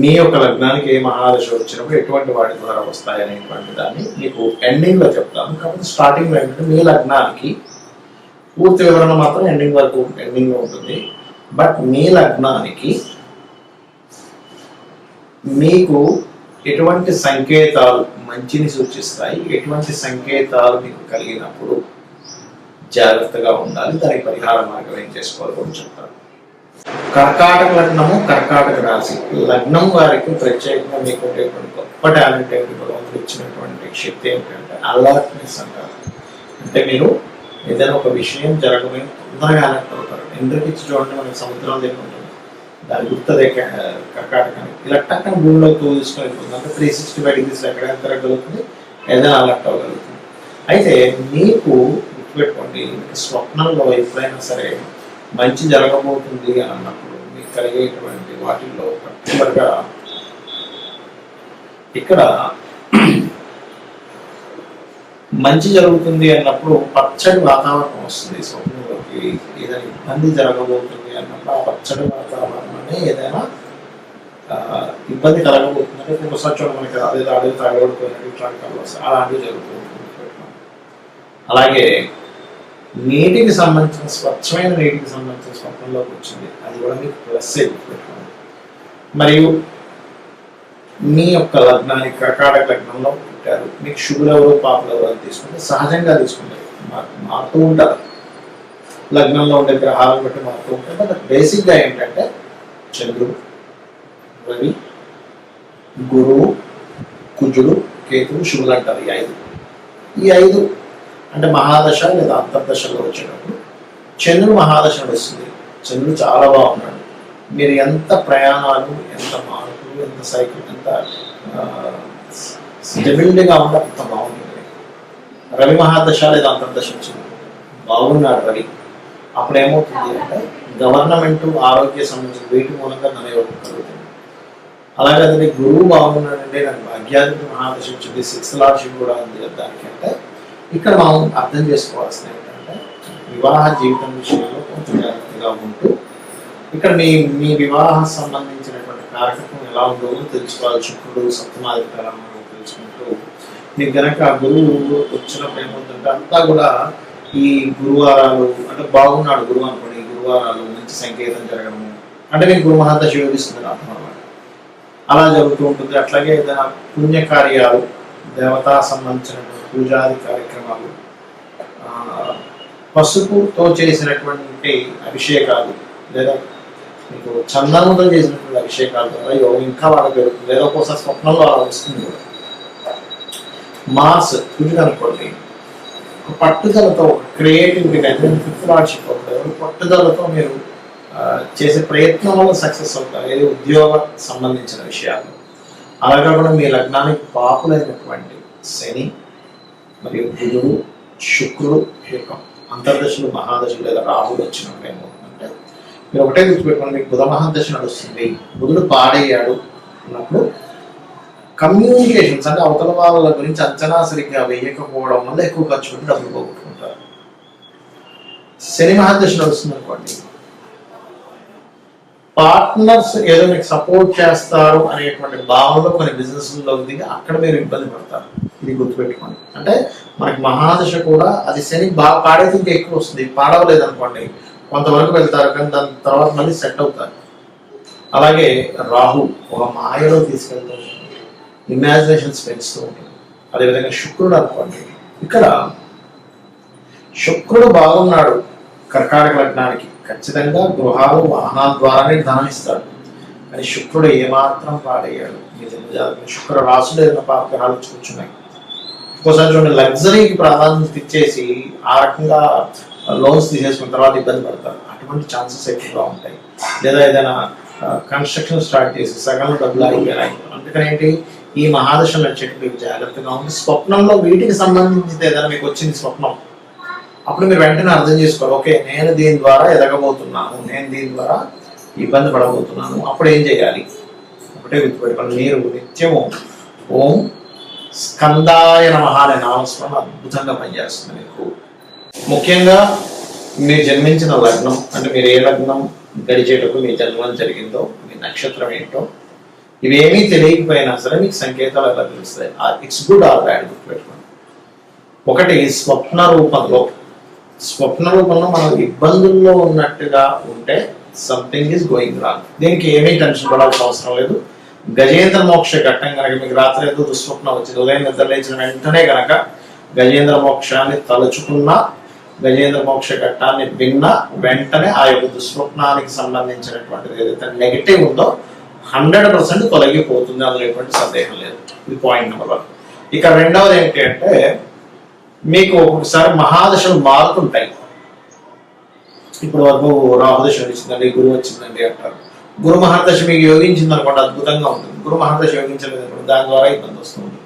మీ యొక్క లగ్నానికి ఏ మహాదశ వచ్చినప్పుడు ఎటువంటి వాటి ద్వారా వస్తాయి అనేటువంటి దాన్ని మీకు ఎండింగ్లో చెప్తాను. కాబట్టి స్టార్టింగ్ ఏంటంటే మీ లగ్నానికి పూర్తి వివరణ మాత్రం ఎండింగ్ వరకు ఎండింగ్లో ఉంటుంది. బట్ మీ లగ్నానికి మీకు ఎటువంటి సంకేతాలు మంచిని సూచిస్తాయి ఎటువంటి సంకేతాలు మీకు కలిగినప్పుడు జాగ్రత్తగా ఉండాలి. దానికి పరిహార మార్గం ఏం చేసుకోవాలి కూడా చెప్తాను. కర్కాటక లగ్నము కర్కాటక రాశి. లగ్నం వారికి ప్రత్యేకంగా మీకు గొప్ప టాలెంట్ ఏంటి? భగవంతుడు ఇచ్చినటువంటి శక్తి ఏంటంటే అలర్ట్నెస్ అంటారు. అంటే మీరు ఏదైనా ఒక విషయం జరగమని తొందరగా అలర్ట్ అవుతారు ఎందుకు చూడండి మనకి సముద్రం దగ్గర ఉంటుంది. దాని గుర్తదే కర్కాటకానికి. ఇలా టక్కన భూమిలో తీసుకొని వెళ్ళిపోతుంది. అంటే త్రీ సిక్స్టీ ఫైవ్ డిగ్రీస్ ఎక్కడైనా తిరగలుగుతుంది ఏదైనా అలర్ట్ అవ్వగలుగుతుంది. అయితే మీకు గుర్తుపెట్టుకోండి స్వప్నంలో ఎప్పుడైనా సరే మంచి జరగబోతుంది అని అన్నప్పుడు మీకు కలిగేటువంటి వాటిల్లో పర్టికులర్గా ఇక్కడ మంచి జరుగుతుంది అన్నప్పుడు పచ్చడి వాతావరణం వస్తుంది. స్వప్నంలోకి ఏదైనా ఇబ్బంది జరగబోతుంది అన్నప్పుడు ఆ పచ్చడి వాతావరణాన్ని ఏదైనా ఇబ్బంది కలగబోతుంది. అంటే ఒక్కొక్కసారి మనకి అదే అడవి తాగబడిపోయినట్టు ఇట్లాంటి అలాంటివి జరుగుతూ ఉంటుంది. అలాగే నీటికి సంబంధించిన స్వచ్ఛమైన నీటికి సంబంధించిన స్వప్నంలోకి వచ్చింది. అది కూడా మీకు ప్లస్ పెట్టుకోండి మరియు మీ యొక్క లగ్నానికి కర్కాటక లగ్నంలో పుట్టారు. మీకు శుభులు ఎవరు పాపలు ఎవరు తీసుకుంటే సహజంగా తీసుకుంటారు మారుతూ ఉంటారు. లగ్నంలో ఉండే గ్రహాలను బట్టి మారుతూ ఉంటారు. బట్ బేసిక్గా ఏంటంటే చంద్రుడు రవి గురువు కుజుడు కేతువు శుభులు అంటారు ఈ ఐదు. ఈ ఐదు అంటే మహాదశ లేదా అంతర్దశలో వచ్చేటప్పుడు చంద్రుడు మహాదశ వస్తుంది. చంద్రుడు చాలా బాగున్నాడు. మీరు ఎంత ప్రయాణాలు ఎంత మార్పులు ఎంత సైకిల్ ఎంత స్టెబిల్డ్గా ఉంటే అంత బాగుంటుంది. రవి మహాదశ లేదా అంతర్దశ వచ్చింది. బాగున్నాడు రవి. అప్పుడు ఏమవుతుంది అంటే గవర్నమెంట్ ఆరోగ్య సంబంధించిన వీటి మూలంగా ధనయోగం కలుగుతుంది అలాగే అతని గురువు బాగున్నాడంటే నాకు భాగ్యాధిపతి మహాదశ వచ్చింది. సిక్స్త్ లార్డ్షిప్ కూడా ఉంది దానికంటే. ఇక్కడ మనం అర్థం చేసుకోవాల్సిన ఏంటంటే వివాహ జీవితం విషయంలో కొంచెం జాగ్రత్తగా ఉంటూ ఇక్కడ మీ మీ వివాహం సంబంధించినటువంటి కార్యక్రమం ఎలా ఉందో తెలుసుకోవాలి. శుక్రుడు సప్తమాధికారం తెలుసుకుంటూ మీకు గనక గురువు వచ్చినప్పుడు ఏమవుతుందంటే అంతా కూడా ఈ గురువారాలు అంటే బాగున్నాడు గురువు అనుకోండి ఈ గురువారాలు మంచి సంకేతం జరగడము. అంటే మీకు గురు మహాదశ యోగిస్తుంది అర్థం అలా జరుగుతూ ఉంటుంది. అట్లాగే ఏదైనా పుణ్యకార్యాలు దేవతా సంబంధించినటువంటి పూజాది కార్యక్రమాలు. పసుపుతో చేసినటువంటి అభిషేకాలు లేదా మీకు చందనంతో చేసినటువంటి అభిషేకాలు ద్వారా యోగం ఇంకా వాళ్ళకి పెరుగుతుంది లేదా ఒక్కోసారి స్వప్నంలో అలా వస్తుంది కూడా. మార్స్ అనుకోండి ఒక పట్టుదలతో క్రియేటివిటీ అయితే ఫిఫ్త్ లార్డ్షిప్ అవుతుంది పట్టుదలతో మీరు చేసే ప్రయత్నం వల్ల సక్సెస్ అవుతారు. ఏది ఉద్యోగ సంబంధించిన విషయాలు. అలాగే కూడా మీ లగ్నానికి పాపులైనటువంటి శని మరియు బుధుడు శుక్రుడు యొక్క అంతర్దశలు మహాదశలు లేదా రాహుడు వచ్చినప్పుడు ఏమవుతుందంటే మీరు ఒకటే గుర్తుపెట్టుకోండి మీకు బుధ మహాదశ నడుస్తుంది బుధుడు పాడయ్యాడు అన్నప్పుడు కమ్యూనికేషన్స్ అంటే అవతల వాళ్ళ గురించి అంచనా సరిగ్గా వేయకపోవడం వల్ల ఎక్కువ ఖర్చు పెట్టి డబ్బులు పోగొట్టుకుంటారు. శని మహాదశ నడుస్తుంది అనుకోండి. పార్ట్నర్స్ ఏదో మీకు సపోర్ట్ చేస్తారు అనేటువంటి భావనలో కొన్ని బిజినెస్లో దిగి అక్కడ మీరు ఇబ్బంది పడతారు. ఇది గుర్తుపెట్టుకోండి. అంటే మనకి మహాదశ కూడా అది శని బాగా పాడేది ఇంకా ఎక్కువ వస్తుంది. పాడవలేదు అనుకోండి కొంతవరకు వెళ్తారు కానీ దాని తర్వాత మళ్ళీ సెట్ అవుతారు. అలాగే రాహు ఒక మాయలో తీసుకెళ్తూ ఉంటుంది. ఇమాజినేషన్స్ పెంచుతూ ఉంటుంది. అదేవిధంగా శుక్రుడు అనుకోండి. ఇక్కడ శుక్రుడు బాగున్నాడు కర్కాటక లగ్నానికి. ఖచ్చితంగా గృహాలు వాహనాల ద్వారానే ధనం ఇస్తాడు. కానీ శుక్రుడు ఏమాత్రం పాడయ్యాడు? శుక్ర రాసులు ఏదైనా పాపగ్రహాలు వచ్చి కూర్చున్నాయి. ఒక్కోసారి చూడండి లగ్జరీకి ప్రాధాన్యత ఇచ్చేసి ఆ రకంగా లోన్స్ తీసేసుకున్న తర్వాత ఇబ్బంది పడతారు. అటువంటి ఛాన్సెస్ ఎక్కువగా ఉంటాయి. లేదా ఏదైనా కన్స్ట్రక్షన్ స్టార్ట్ చేసి సగం డబ్బులు అయిపోయినాయి అందుకని ఏంటి? ఈ మహాదశలు వచ్చేటి మీకు జాగ్రత్తగా ఉంది స్వప్నంలో వీటికి సంబంధించి ఏదైనా మీకు వచ్చింది స్వప్నం. అప్పుడు మీరు వెంటనే అర్థం చేసుకోవాలి. ఓకే నేను దీని ద్వారా ఎదగబోతున్నాను. నేను దీని ద్వారా ఇబ్బంది పడబోతున్నాను. అప్పుడు ఏం చేయాలి? ఒకటే గుర్తుపెట్టుకోండి. మీరు నిత్యము ఓం స్కందాయ నమ అనే నామస్మరణ అద్భుతంగా పనిచేస్తుంది మీకు. ముఖ్యంగా మీరు జన్మించిన లగ్నం అంటే మీరు ఏ లగ్నం గడిచేటప్పుడు మీ జన్మం జరిగిందో మీ నక్షత్రం ఏంటో ఇవేమీ తెలియకపోయినా సరే మీకు సంకేతాలు ఎలా తెలుస్తాయి? ఇట్స్ గుడ్ ఆర్ బ్యాడ్ గుర్తుపెట్టుకోండి ఒకటి స్వప్న రూపంలో. స్వప్న రూపంలో మనం ఇబ్బందుల్లో ఉన్నట్టుగా ఉంటే సంథింగ్ ఈజ్ గోయింగ్ రాంగ్ దీనికి ఏమీ టెన్షన్ పడాల్సిన అవసరం లేదు. గజేంద్ర మోక్ష ఘట్టం కనుక మీకు రాత్రి ఏదో దుస్వప్నం వచ్చింది ఉదయం నిద్ర లేచిన వెంటనే కనుక గజేంద్ర మోక్షాన్ని తలుచుకున్నా గజేంద్ర మోక్ష ఘట్టాన్ని విన్నా వెంటనే ఆ యొక్క దుస్వప్నానికి సంబంధించినటువంటిది ఏదైతే నెగిటివ్ ఉందో హండ్రెడ్ పర్సెంట్ తొలగిపోతుంది అందులో ఎటువంటి సందేహం లేదు. ఇది పాయింట్ నెంబర్ వన్ ఇక రెండవది ఏంటి అంటే మీకు ఒక్కొక్కసారి మహాదశలు మారుతుంటాయి. ఇప్పుడు వరకు రాహుదశ వచ్చిందండి గురువు వచ్చిందండి అంటారు. గురు మహాదశ మీకు యోగించింది అనుకోండి అద్భుతంగా ఉంటుంది. గురు మహాదశ యోగించలేదు అనుకోండి దాని ద్వారా ఇబ్బంది వస్తుంది.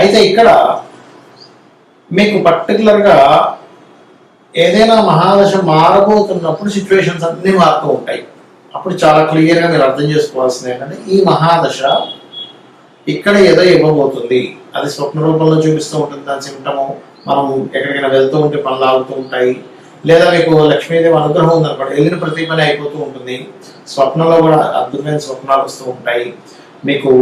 అయితే ఇక్కడ మీకు పర్టికులర్గా ఏదైనా మహాదశ మారబోతున్నప్పుడు సిచ్యువేషన్స్ అన్నీ మారుతూ ఉంటాయి. అప్పుడు చాలా క్లియర్గా మీరు అర్థం చేసుకోవాల్సింది ఏంటంటే ఈ మహాదశ ఇక్కడ ఏదో ఇవ్వబోతుంది. అది స్వప్న రూపంలో చూపిస్తూ ఉంటుంది దాని సిమ్టము మనం ఎక్కడికైనా వెళ్తూ ఉంటే పనులు ఆగుతూ ఉంటాయి. లేదా మీకు లక్ష్మీదేవి అనుగ్రహం ఉందనుకోండి వెళ్ళిన ప్రతి పని అయిపోతూ ఉంటుంది. స్వప్నంలో కూడా అద్భుతమైన స్వప్నాలు వస్తూ ఉంటాయి. మీకు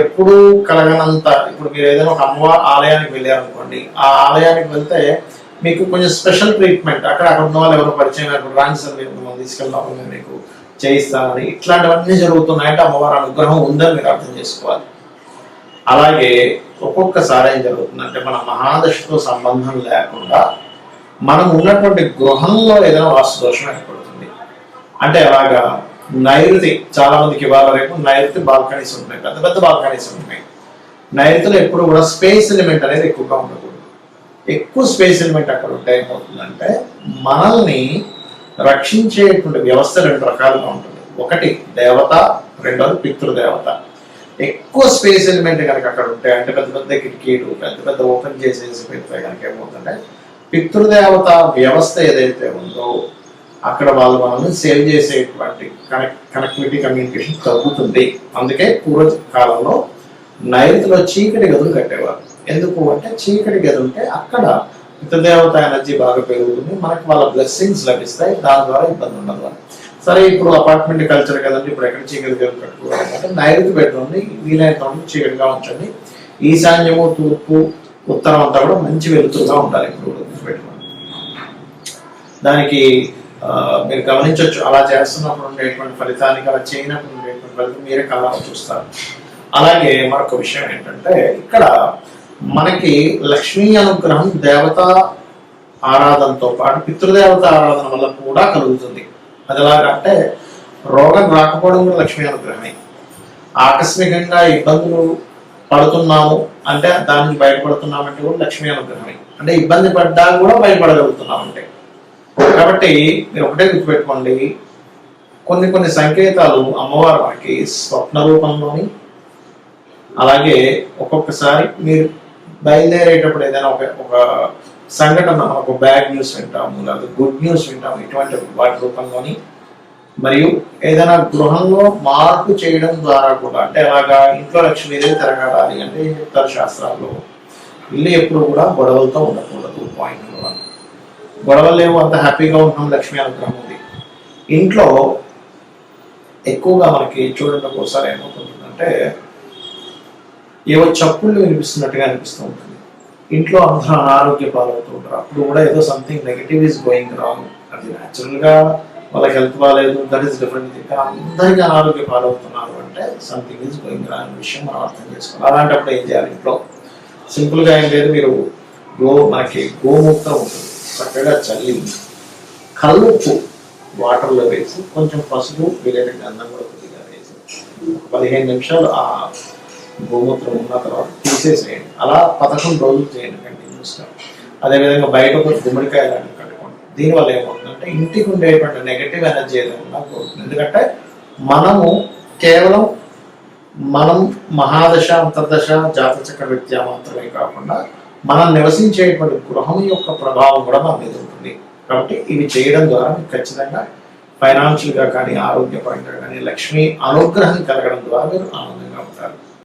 ఎప్పుడూ కలగనంత ఇప్పుడు మీరు ఏదైనా ఒక అమ్మవారి ఆలయానికి వెళ్ళారనుకోండి ఆ ఆలయానికి వెళ్తే మీకు కొంచెం స్పెషల్ ట్రీట్మెంట్ అక్కడ అక్కడ ఉన్న వాళ్ళు ఎవరు పరిచయం అక్కడ రాని సార్ మీరు మిమ్మల్ని తీసుకెళ్దాం మీకు చేయిస్తానని ఇట్లాంటివన్నీ జరుగుతున్నాయంటే అమ్మవారి అనుగ్రహం ఉందని మీరు అర్థం చేసుకోవాలి. అలాగే ఒక్కొక్కసారి ఏం జరుగుతుందంటే మన మహాదశతో సంబంధం లేకుండా మనం ఉన్నటువంటి గృహంలో ఏదైనా వాస్తు దోషం ఏర్పడుతుంది. అంటే అలాగా నైరుతి చాలా మందికి ఇవాళ రేపు నైరుతి బాల్కనీస్ ఉంటాయి పెద్ద పెద్ద బాల్కనీస్ ఉంటాయి. నైరుతిలో ఎప్పుడు కూడా స్పేస్ ఎలిమెంట్ అనేది ఎక్కువగా ఉండకూడదు. ఎక్కువ స్పేస్ ఎలిమెంట్ అక్కడ ఉంటే ఏమవుతుందంటే మనల్ని రక్షించేటువంటి వ్యవస్థ రెండు రకాలుగా ఉంటుంది. ఒకటి దేవత రెండోది పితృదేవత. ఎక్కువ స్పేస్ ఎలిమెంట్ కనుక అక్కడ ఉంటాయి అంటే పెద్ద పెద్ద కిటికీలు పెద్ద పెద్ద ఓపెన్ చేసేసి పెడితే కనుక ఏమవుతుందంటే పితృదేవత వ్యవస్థ ఏదైతే ఉందో అక్కడ వాళ్ళు మనల్ని సేవ్ చేసేటువంటి కనెక్ట్ కనెక్టివిటీ కమ్యూనికేషన్ తగ్గుతుంది. అందుకే పూర్వ కాలంలో నైరుతిలో చీకటి గదులు కట్టేవారు. ఎందుకు అంటే చీకటి గది ఉంటే అక్కడ పితృదేవత ఎనర్జీ బాగా పెరుగుతుంది మనకి వాళ్ళ బ్లెస్సింగ్స్ లభిస్తాయి దాని ద్వారా ఇబ్బంది ఉండదు సరే ఇప్పుడు అపార్ట్మెంట్ కల్చర్ కదండి ఇప్పుడు ఎక్కడ చీకటి గదులు కట్టుకోవాలి అంటే నైరుతి బెడ్రూమ్ని వీలైనంత చీకటిగా ఉంచండి. ఈశాన్యము తూర్పు ఉత్తరం అంతా కూడా మంచి వెలుతురుగా ఉండాలి ఇప్పుడు. దానికి మీరు గమనించవచ్చు అలా చేస్తున్నప్పుడు ఉండేటువంటి ఫలితానికి అలా చేయనప్పుడు ఉండేటువంటి ఫలితం మీరే కళ్ళలో చూస్తారు. అలాగే మరొక విషయం ఏంటంటే ఇక్కడ మనకి లక్ష్మీ అనుగ్రహం దేవత ఆరాధనతో పాటు పితృదేవత ఆరాధన వల్ల కూడా కలుగుతుంది. అది ఎలాగంటే రోగం రాకపోవడం లక్ష్మీ అనుగ్రహమే. ఆకస్మికంగా ఇబ్బందులు పడుతున్నాము అంటే దానికి బయటపడుతున్నామంటే కూడా లక్ష్మీ అనుగ్రహమే. అంటే ఇబ్బంది పడ్డా కూడా బయటపడగలుగుతున్నాం అంటే కాబట్టి మీరు ఒకటే గుర్తుపెట్టుకోండి. కొన్ని కొన్ని సంకేతాలు అమ్మవారు మనకి స్వప్న రూపంలోని అలాగే ఒక్కొక్కసారి మీరు బయలుదేరేటప్పుడు ఏదైనా ఒక ఒక సంఘటన ఒక బ్యాడ్ న్యూస్ వింటాము లేదా గుడ్ న్యూస్ వింటాము ఇటువంటి వాటి రూపంలోని మరియు ఏదైనా గృహంలో మార్పు చేయడం ద్వారా కూడా అంటే అలాగా ఇంట్లో లక్ష్మీదేవి తిరగడాలి అంటే ఏం చెప్తారు శాస్త్రాల్లో ఇల్లు ఎప్పుడు కూడా గొడవలతో ఉండకూడదు పాయింట్ గొడవలేమో గొడవలు లేవు అంత హ్యాపీగా ఉంటున్నాం లక్ష్మీ అనుగ్రహం ఉంది. ఇంట్లో ఎక్కువగా మనకి చూడండి ఒకసారి ఏమవుతుందంటే ఏవో చప్పుళ్ళు వినిపిస్తున్నట్టుగా అనిపిస్తూ ఉంటుంది. ఇంట్లో అందరూ అనారోగ్య పాలవుతూ ఉంటారు. అప్పుడు కూడా ఏదో something negative is going wrong అది న్యాచురల్గా వాళ్ళకి హెల్త్ బాగాలేదు దట్ ఈస్ డిఫరెంట్ అందరికీ అనారోగ్య పాలవుతున్నారు అంటే సంథింగ్ ఈజ్ గోయింగ్ రాంగ్ విషయం మనం అర్థం చేసుకోవాలి. అలాంటప్పుడు ఏం చేయాలి ఇంట్లో? సింపుల్గా ఏం లేదు మీరు గో మనకి గోమూత్రం ఉంటుంది. చక్కగా చల్లి కల్లుప్పు వాటర్లో వేసి కొంచెం పసుపు వీలైన గంధం కూడా కొద్దిగా వేసి పదిహేను నిమిషాలు ఆ గోమూత్రం ఉన్న తర్వాత తీసేసేయండి. అలా పథకం రోజులు చేయండి కంటిన్యూస్గా అదేవిధంగా బయట ఒక గుమ్మడికాయ లాంటివి కట్టుకోండి. దీనివల్ల ఏమవుతుందంటే ఇంటికి ఉండేటువంటి నెగటివ్ ఎనర్జీ ఏదైనా పోతుంది. ఎందుకంటే మనము కేవలం మనం మహాదశ అంతర్దశ జాతచక్ర విద్య మాత్రమే కాకుండా మనం నివసించేటువంటి గృహం యొక్క ప్రభావం కూడా మన మీద ఉంటుంది. కాబట్టి ఇవి చేయడం ద్వారా మీకు ఖచ్చితంగా ఫైనాన్షియల్గా కానీ ఆరోగ్యపరంగా కానీ లక్ష్మి అనుగ్రహం కలగడం ద్వారా మీరు ఆనందంగా ఉంటారు.